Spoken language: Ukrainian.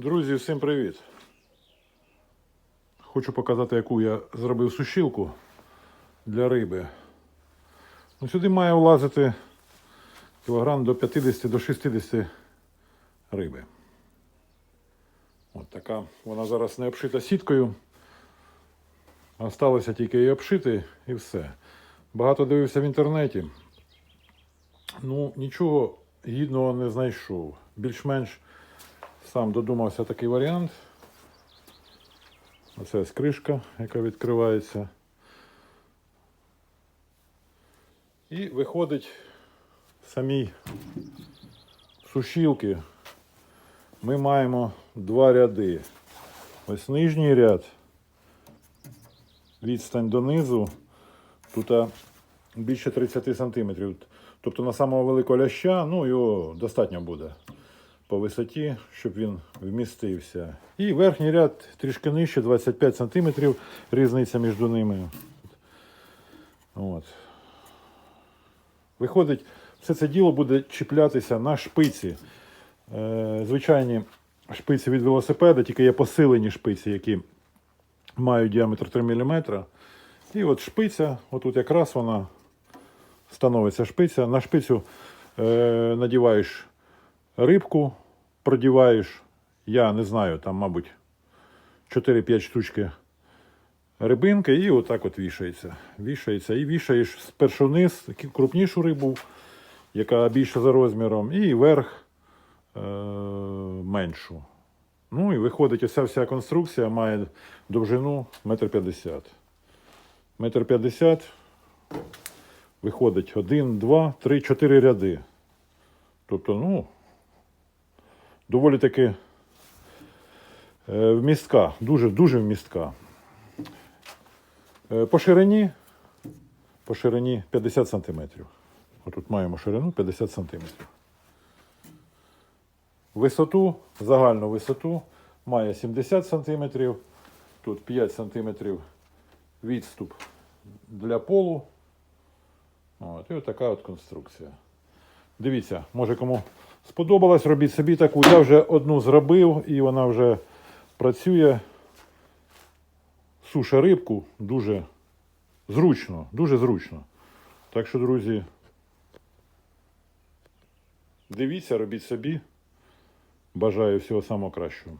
Друзі, всім привіт! Хочу показати, яку я зробив сушилку для риби. Ну, сюди має влазити кілограм до 50 до 60 риби. От така. Вона зараз не обшита сіткою. Осталося тільки її обшити і все. Багато дивився в інтернеті. Ну, нічого гідного не знайшов. Більш-менш сам додумався такий варіант. Оце ось кришка, яка відкривається. І виходить в самій сушілки. Ми маємо два ряди. Ось нижній ряд, відстань донизу, тут більше 30 сантиметрів. Тобто на самого великого ляща, ну його достатньо буде по висоті, щоб він вмістився. І верхній ряд трішки нижче, 25 см, різниця між ними. От. Виходить, все це діло буде чіплятися на шпиці. Е, звичайні шпиці від велосипеда, тільки є посилені шпиці, які мають діаметр 3 мм. І от шпиця, отут якраз вона становиться шпиця. На шпицю е, надіваєш рибку, продіваєш, я не знаю, там, мабуть, 4-5 штучки рибинки, і отак от вішається. Вішається. І вішаєш спершу вниз крупнішу рибу, яка більша за розміром, і вверх е- меншу. Ну і виходить, оця вся конструкція має довжину 1,50 м. Метр 50 виходить 1, 2, 3, 4 ряди. Тобто, ну, доволі таки е, вмістка, дуже, дуже вмістка. Е, По ширині, по ширині 50 см. Отут маємо ширину 50 см. Висоту, загальну висоту має 70 см, тут 5 см відступ для полу. От, і отака от конструкція. Дивіться, може кому сподобалось, робіть собі таку. Я вже одну зробив і вона вже працює. Суша рибку дуже зручно, дуже зручно. Так що, друзі, дивіться, робіть собі. Бажаю всього самого кращого.